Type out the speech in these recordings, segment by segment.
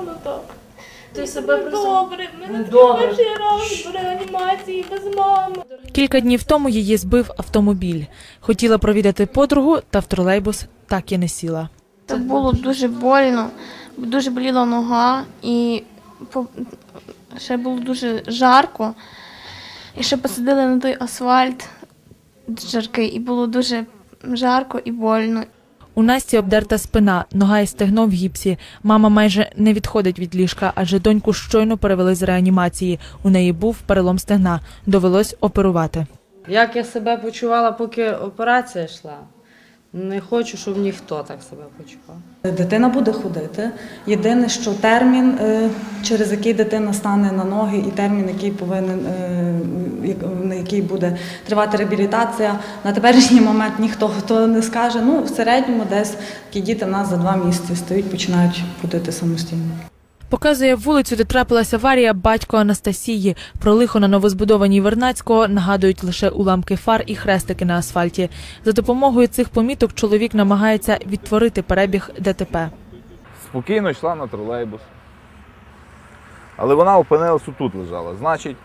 погано так. Ти себе добре, мене Ну, добре. перший раз в реанімації без мами. Кілька днів тому її збив автомобіль. Хотіла провідати подругу, та в тролейбус так і не сіла. Це було дуже больно, дуже боліла нога і ще було дуже жарко. І ще посадили на той асфальт жаркий, і було дуже жарко і больно. У Насті обдерта спина, нога і стегно в гіпсі. Мама майже не відходить від ліжка, адже доньку щойно перевели з реанімації. У неї був перелом стегна. Довелось оперувати. Як я себе почувала, поки операція йшла? Не хочу, щоб ніхто так себе почував. Дитина буде ходити. Єдине, що термін, е, через який дитина стане на ноги, і термін, який повинен е, на який буде тривати реабілітація, на теперішній момент ніхто хто не скаже. Ну, в середньому десь такі діти нас за два місяці стоять, починають ходити самостійно. Показує вулицю, де трапилася аварія батько Анастасії. Про лихо на новозбудованій Вернацького нагадують лише уламки фар і хрестики на асфальті. За допомогою цих поміток чоловік намагається відтворити перебіг ДТП. спокійно йшла на тролейбус. Але вона опинилась тут лежала. Значить,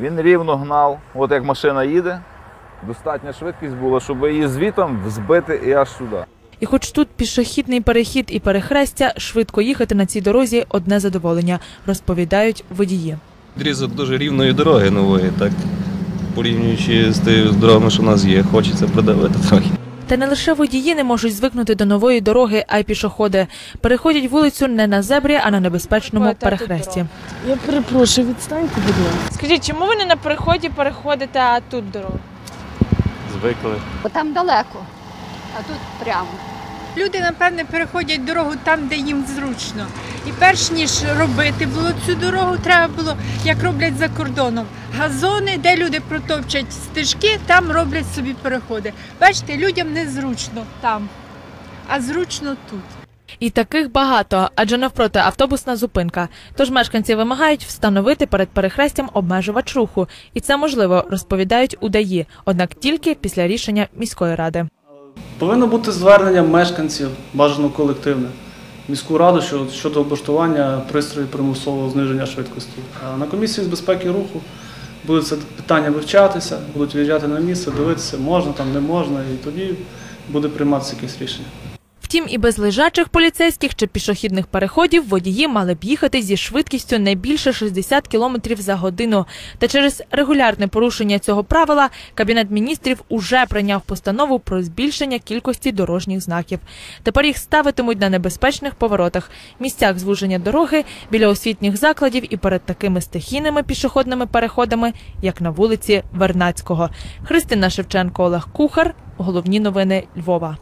він рівно гнав, от як машина їде, достатня швидкість була, щоб її звітом збити і аж сюди. І хоч тут пішохідний перехід і перехрестя, швидко їхати на цій дорозі одне задоволення, розповідають водії. Відрізок дуже рівної дороги нової, так порівнюючи з тими дорогами, що в нас є, хочеться придавити трохи. Та не лише водії не можуть звикнути до нової дороги, а й пішоходи. Переходять вулицю не на зебрі, а на небезпечному перехресті. Я перепрошую, відстаньте, будь ласка. Скажіть, чому ви не на переході переходите, а тут дорогу? Звикли. Бо там далеко, а тут прямо. Люди, напевне, переходять дорогу там, де їм зручно. І перш ніж робити було цю дорогу, треба було, як роблять за кордоном, газони, де люди протопчать стежки, там роблять собі переходи. Бачите, людям незручно там, а зручно тут. І таких багато, адже навпроти автобусна зупинка. Тож мешканці вимагають встановити перед перехрестям обмежувач руху, і це можливо, розповідають у ДАІ, однак тільки після рішення міської ради. Повинно бути звернення мешканців, бажано колективне, міську раду щодо облаштування пристрою примусового зниження швидкості. На комісії з безпеки руху буде це питання вивчатися, будуть виїжджати на місце, дивитися, можна там, не можна, і тоді буде прийматися якесь рішення. Втім, і без лежачих поліцейських чи пішохідних переходів водії мали б їхати зі швидкістю не більше 60 км за годину. Та через регулярне порушення цього правила Кабінет міністрів уже прийняв постанову про збільшення кількості дорожніх знаків. Тепер їх ставитимуть на небезпечних поворотах, місцях звуження дороги, біля освітніх закладів і перед такими стихійними пішохідними переходами, як на вулиці Вернацького. Христина Шевченко, Олег Кухар. Головні новини Львова.